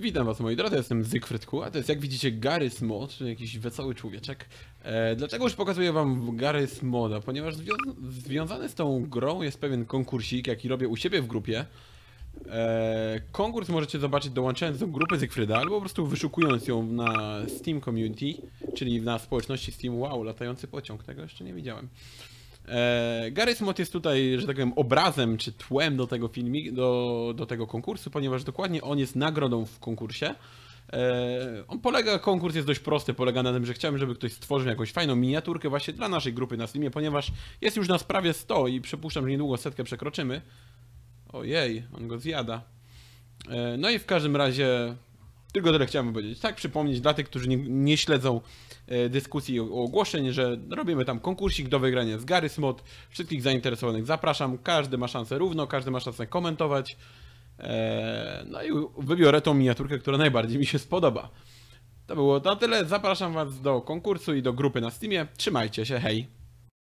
Witam was moi drodzy, jestem Zygfryd Ku, a to jest jak widzicie Garys Mod, czyli jakiś wesoły człowieczek. E, dlaczego już pokazuję wam Garys Moda? Ponieważ zwią- związany z tą grą jest pewien konkursik, jaki robię u siebie w grupie. E, konkurs możecie zobaczyć dołączając do grupy Zygfryda, albo po prostu wyszukując ją na Steam Community, czyli na społeczności Steam. Wow, latający pociąg, tego jeszcze nie widziałem. E, Garry's Mod jest tutaj, że tak powiem, obrazem czy tłem do tego filmik, do, do tego konkursu, ponieważ dokładnie on jest nagrodą w konkursie. E, on polega, konkurs jest dość prosty, polega na tym, że chciałem, żeby ktoś stworzył jakąś fajną miniaturkę właśnie dla naszej grupy na Steamie, ponieważ jest już nas prawie 100 i przypuszczam, że niedługo setkę przekroczymy. Ojej, on go zjada. E, No i w każdym razie tylko tyle chciałem powiedzieć. Tak przypomnieć dla tych, którzy nie, nie śledzą e, dyskusji o ogłoszeń, że robimy tam konkursik do wygrania z Garry's Mod. Wszystkich zainteresowanych zapraszam. Każdy ma szansę równo, każdy ma szansę komentować. E, No i wybiorę tą miniaturkę, która najbardziej mi się spodoba. To było na tyle. Zapraszam Was do konkursu i do grupy na Steamie. Trzymajcie się, hej!